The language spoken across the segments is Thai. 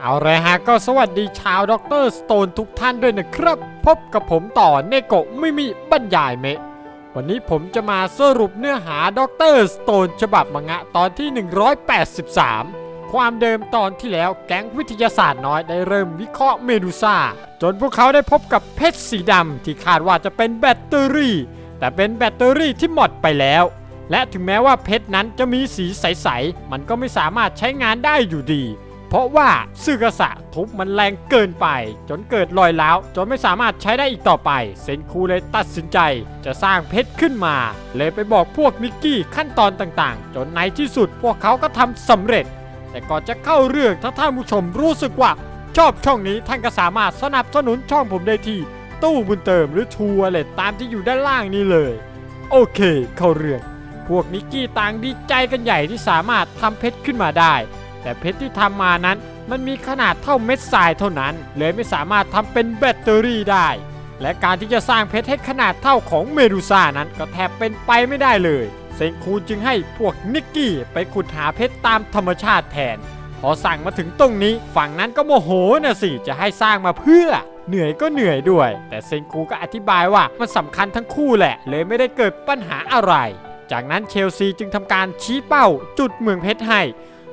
เอาเลยฮะก็สวัสดีชาวด็อกเตอร์สโตนทุกท่านด้วยนะครับ พบกับผมต่อเนโกะไม่มีบรรยายเมะวันนี้ผมจะมาสรุปเนื้อหาด็อกเตอร์สโตนฉบับมังงะตอนที่ 183 ความเดิมตอนที่แล้วแก๊งวิทยาศาสตร์น้อยได้เริ่มวิเคราะห์เมดูซ่า จนพวกเขาได้พบกับเพชรสีดำที่คาดว่าจะเป็นแบตเตอรี่ แต่เป็นแบตเตอรี่ที่หมดไปแล้ว และถึงแม้ว่าเพชรนั้นจะมีสีใสๆมันก็ไม่สามารถใช้งานได้อยู่ดี เพราะว่าซึกษะทุบมันแรงเกินไป จนเกิดรอยร้าวจนไม่สามารถใช้ได้อีกต่อไป เซนคูเลยตัดสินใจจะสร้างเพชรขึ้นมา เลยไปบอกพวกนิกกี้ขั้นตอนต่างๆ จนในที่สุดพวกเขาก็ทำสำเร็จ แต่ก่อนจะเข้าเรื่องถ้าท่านผู้ชมรู้สึกว่า ชอบช่องนี้ท่านก็สามารถสนับสนุนช่องผมได้ที่ตู้บุญเติมหรือทัวร์เลตตามที่อยู่ด้านล่างนี้เลย โอเค เข้าเรื่องพวกนิกกี้ต่างดีใจกันใหญ่ที่สามารถทำเพชรขึ้นมาได้ แต่เพชรที่ทำมานั้นมันมีขนาดเท่าเม็ดทรายเท่านั้น เลยไม่สามารถทำเป็นแบตเตอรี่ได้ และการที่จะสร้างเพชรให้ขนาดเท่าของเมดูซ่านั้นก็แทบเป็นไปไม่ได้เลย เซนคูจึงให้พวกนิกกี้ไปขุดหาเพชรตามธรรมชาติแทน พอสั่งมาถึงตรงนี้ ฝั่งนั้นก็โมโหนะสิจะให้สร้างมาเพื่อเหนื่อยก็เหนื่อยด้วย แต่เซนคูก็อธิบายว่ามันสำคัญทั้งคู่แหละ เลยไม่ได้เกิดปัญหาอะไร จากนั้นเชลซีจึงทำการชี้เป้าจุดเมืองเพชรให้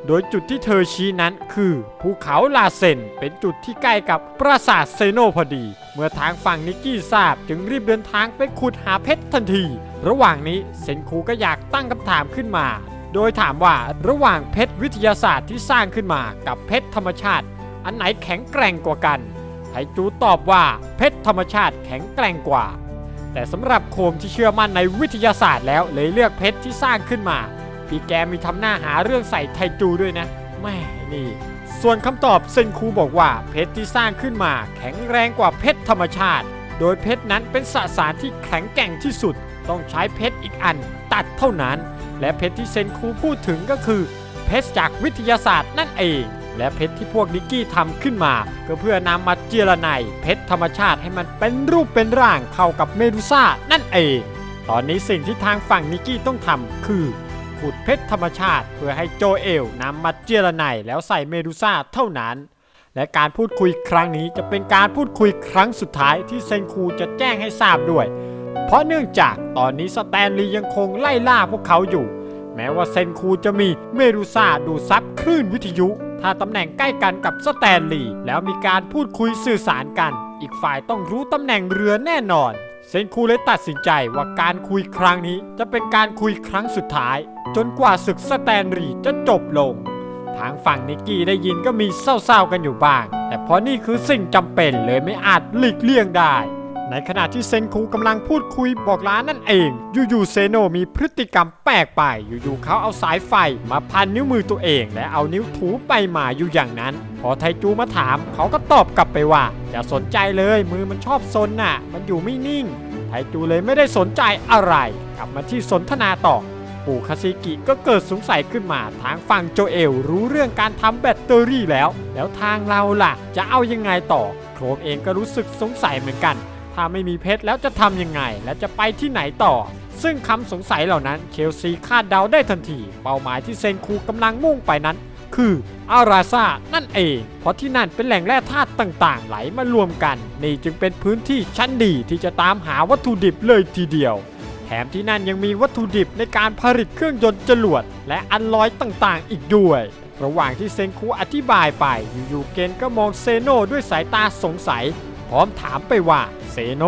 โดยจุดที่เธอชี้นั้นคือภูเขาลาเซนเป็นจุดที่ใกล้กับปราสาทเซโนพอดี เมื่อทางฝั่งนิกกี้ทราบจึงรีบเดินทางไปขุดหาเพชรทันที ระหว่างนี้เซนคูก็อยากตั้งคำถามขึ้นมา โดยถามว่าระหว่างเพชรวิทยาศาสตร์ที่สร้างขึ้นมากับเพชรธรรมชาติ อันไหนแข็งแกร่งกว่ากันไทจูตอบว่าเพชรธรรมชาติแข็งแกร่งกว่า แต่สำหรับโคมที่เชื่อมั่นในวิทยาศาสตร์แล้วเลยเลือกเพชรที่สร้างขึ้นมา พี่แกมีทำหน้าหาเรื่องใส่ไทจูด้วยนะแม่นี่ ส่วนคำตอบเซนคูบอกว่าเพชรที่สร้างขึ้นมา แข็งแรงกว่าเพชรธรรมชาติ โดยเพชรนั้นเป็นสสารที่แข็งแกร่งที่สุด ต้องใช้เพชรอีกอัน ตัดเท่านั้น และเพชรที่เซนคูพูดถึงก็คือ เพชรจากวิทยาศาสตร์นั่นเองและเพชรที่พวกนิกกี้ทำขึ้นมา ก็เพื่อนำมาเจรไนเพชรธรรมชาติให้มันเป็นรูปเป็นร่างเข้ากับเมดูซ่านั่นเอง ตอนนี้สิ่งที่ทางฝั่งนิกกี้ต้องทำคือ ขุดเพชรธรรมชาติ เพื่อให้โจเอลนำมาเจรไนแล้วใส่เมดูซ่าเท่านั้น และการพูดคุยครั้งนี้จะเป็นการพูดคุยครั้งสุดท้ายที่เซนคูจะแจ้งให้ทราบด้วย เพราะเนื่องจากตอนนี้สแตนลีย์ยังคงไล่ล่าพวกเขาอยู่ แม้ว่าเซนคูจะมีเมดูซ่าดูซับคลื่นวิทยุ ถ้าตำแหน่งใกล้กันกับสแตนลีย์แล้วมีการพูดคุยสื่อสารกัน อีกฝ่ายต้องรู้ตำแหน่งเรือแน่นอนเซนคูเลยตัดสินใจว่าการคุยครั้งนี้จะเป็นการคุยครั้งสุดท้าย จนกว่าศึกสแตนลีจะจบลง ทางฝั่งนิกกี้ได้ยินก็มีเศร้าๆกันอยู่บ้าง แต่เพราะนี่คือสิ่งจำเป็นเลยไม่อาจหลีกเลี่ยงได้ ในขณะที่เซนคูกำลังพูดคุยบอกล้านั่นเอง อยู่ๆเซโนมีพฤติกรรมแปลกไป อยู่ๆเขาเอาสายไฟมาพันนิ้วมือตัวเอง และเอานิ้วถูไปมาอยู่อย่างนั้น พอไทจูมาถามเขาก็ตอบกลับไปว่าอย่าสนใจเลยมือมันชอบซนน่ะ มันอยู่ไม่นิ่งไทจูเลยไม่ได้สนใจอะไร กลับมาที่สนทนาต่อ ปู่คาซิกิก็เกิดสงสัยขึ้นมาทางฝั่งโจเอลรู้เรื่องการทำแบตเตอรี่แล้ว แล้วทางเราล่ะ จะเอายังไงต่อ โครมเองก็รู้สึกสงสัยเหมือนกัน ถ้าไม่มีเพชรแล้วจะทำยังไง และจะไปที่ไหนต่อ ซึ่งคำสงสัยเหล่านั้นเชลซีคาดเดาได้ทันที เป้าหมายที่เซนคูกำลังมุ่งไปนั้น คืออาราซานั่นเอง เพราะที่นั่นเป็นแหล่งแร่ธาตุต่างๆ ไหลมารวมกัน นี่จึงเป็นพื้นที่ชั้นดีที่จะตามหาวัตถุดิบเลยทีเดียว แถมที่นั่นยังมีวัตถุดิบในการผลิตเครื่องยนต์จรวด และอันลอยต่างๆ อีกด้วย ระหว่างที่เซนคูอธิบายไปอยู่ๆเกนก็มองเซโนด้วยสายตาสงสัย พร้อมถามไปว่าเซโน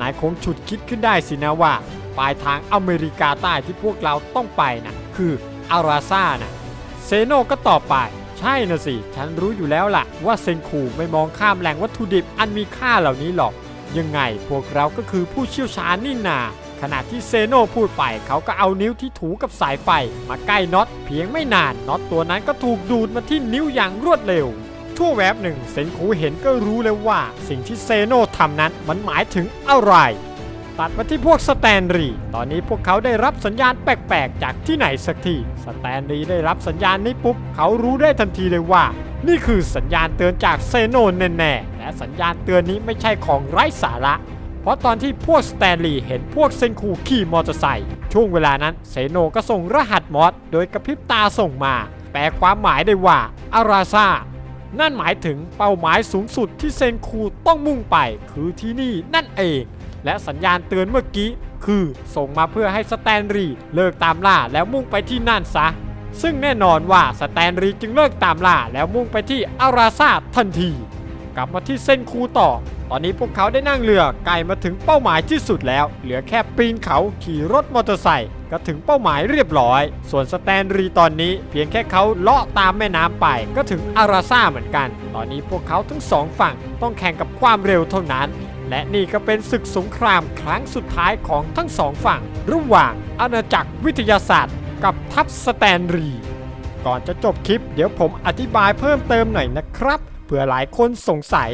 นายคงฉุดคิดขึ้นได้สินะว่า ปลายทางอเมริกาใต้ที่พวกเราต้องไปนะคืออาราซานะเซโนก็ตอบไป ใช่นะสิ ฉันรู้อยู่แล้วล่ะ ว่าเซนคูไม่มองข้ามแหล่งวัตถุดิบอันมีค่าเหล่านี้หรอก ยังไงพวกเราก็คือผู้เชี่ยวชาญนี่นา ขณะที่เซโนพูดไปเขาก็เอานิ้วที่ถูกับสายไฟ มาใกล้น็อตเพียงไม่นานน็อตตัวนั้นก็ถูกดูดมาที่นิ้วอย่างรวดเร็วชั่วแวบหนึ่งเซนคูเห็นก็รู้เลยว่า สิ่งที่เซโนทำนั้นมันหมายถึงอะไร ตัดมาที่พวกสแตนรี ตอนนี้พวกเขาได้รับสัญญาณแปลกๆ จากที่ไหนสักทีสแตนรีได้รับสัญญาณนี้ปุ๊บ เขารู้ได้ทันทีเลยว่า นี่คือสัญญาณเตือนจากเซโนแน่ๆและสัญญาณเตือนนี้ไม่ใช่ของไร้สาระ เพราะตอนที่พวกสแตนลีย์เห็นพวกเซนคูขี่มอเตอร์ไซค์ช่วงเวลานั้นเซโนก็ส่งรหัสมอสโดยกระพริบตาส่งมา แปลความหมายได้ว่าอาราซานั่นหมายถึงเป้าหมายสูงสุดที่เซนคูต้องมุ่งไปคือที่นี่นั่นเอง และสัญญาณเตือนเมื่อกี้ คือส่งมาเพื่อให้สแตนรีเลิกตามล่าแล้วมุ่งไปที่นั่นซะ ซึ่งแน่นอนว่าสแตนรีจึงเลิกตามล่าแล้วมุ่งไปที่อาราซาทันที กลับมาที่เส้นคูต่อ ตอนนี้พวกเขาได้นั่งเรือไกลมาถึงเป้าหมายที่สุดแล้ว เหลือแค่ปีนเขาขี่รถมอเตอร์ไซค์ก็ถึงเป้าหมายเรียบร้อย ส่วนสแตนรีตอนนี้เพียงแค่เขาเลาะตามแม่น้ำไป ก็ถึงอาราซาเหมือนกัน ตอนนี้พวกเขาทั้งสองฝั่งต้องแข่งกับความเร็วเท่านั้น และนี่ก็เป็นศึกสงครามครั้งสุดท้ายของทั้งสองฝั่ง ระหว่างอาณาจักรวิทยาศาสตร์ กับทัพสแตนรี ก่อนจะจบคลิป เดี๋ยวผมอธิบายเพิ่มเติมหน่อยนะครับ เผื่อหลายคนสงสัย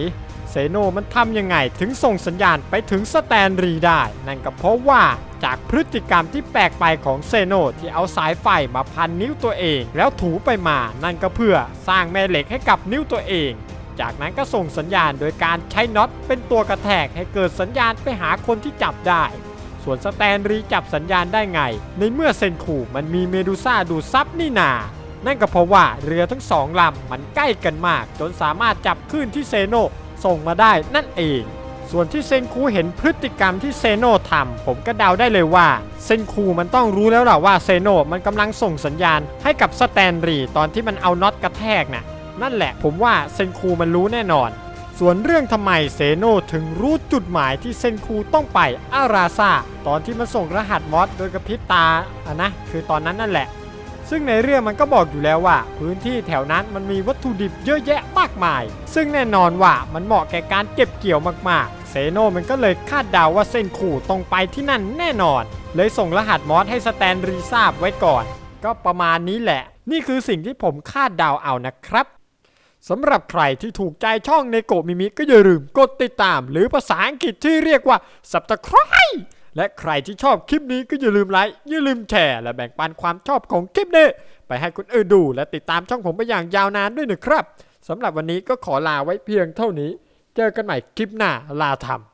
ซโนมันทำยังไงถึงส่งสัญญาณไปถึงสแตนรีได้ นั่นก็เพราะว่าจากพฤติกรรมที่แปลกไปของเซโนที่เอาสายไฟมาพันนิ้วตัวเอง แล้วถูไปมานั่นก็เพื่อสร้างแม่เหล็กให้กับนิ้วตัวเองจากนั้นก็ส่งสัญญาณโดยการใช้น็อตเป็นตัวกระแทกให้เกิดสัญญาณไปหาคนที่จับได้ ส่วนสแตนรีจับสัญญาณได้ไง ในเมื่อเซนคูมันมีเมดูซ่าดูซับนี่นา นั่นก็เพราะว่าเรือทั้งสองลำมันใกล้กันมาก จนสามารถจับคลื่นที่เซโน ส่งมาได้นั่นเอง ส่วนที่เซนคูเห็นพฤติกรรมที่เซโนทำผมก็เดาได้เลยว่า เซนคูมันต้องรู้แล้วล่ะว่าเซโนมันกำลังส่งสัญญาณให้กับสแตนรีตอนที่มันเอาน็อตกระแทกน่ะนั่นแหละผมว่าเซนคูมันรู้แน่นอน ส่วนเรื่องทำไมเซโนถึงรู้จุดหมายที่เซนคูต้องไปอาราซาตอนที่มันส่งรหัสมอสโดยกระพริบตาอะนะคือตอนนั้นนั่นแหละ ซึ่งในเรื่องมันก็บอกอยู่แล้วว่า พื้นที่แถวนั้นมันมีวัตถุดิบเยอะแยะมากมาย ซึ่งแน่นอนว่ามันเหมาะแก่การเก็บเกี่ยวมากๆ เซโนมันก็เลยคาดเดาว่าเส้นขู่ตรงไปที่นั่นแน่นอน เลยส่งรหัสมอสให้สแตนรีทราบไว้ก่อน ก็ประมาณนี้แหละ นี่คือสิ่งที่ผมคาดเดาเอานะครับสำหรับใครที่ถูกใจช่องในโกมิมิก็อย่าลืมกดติดตาม หรือภาษาอังกฤษที่เรียกว่า subscribe และใครที่ชอบคลิปนี้ก็อย่าลืมไลค์ อย่าลืมแชร์ และแบ่งปันความชอบของคลิปนี้ ไปให้คนอื่นดู และติดตามช่องผมไปอย่างยาวนานด้วยนะครับสำหรับวันนี้ก็ขอลาไว้เพียงเท่านี้ เจอกันใหม่คลิปหน้าลาทำ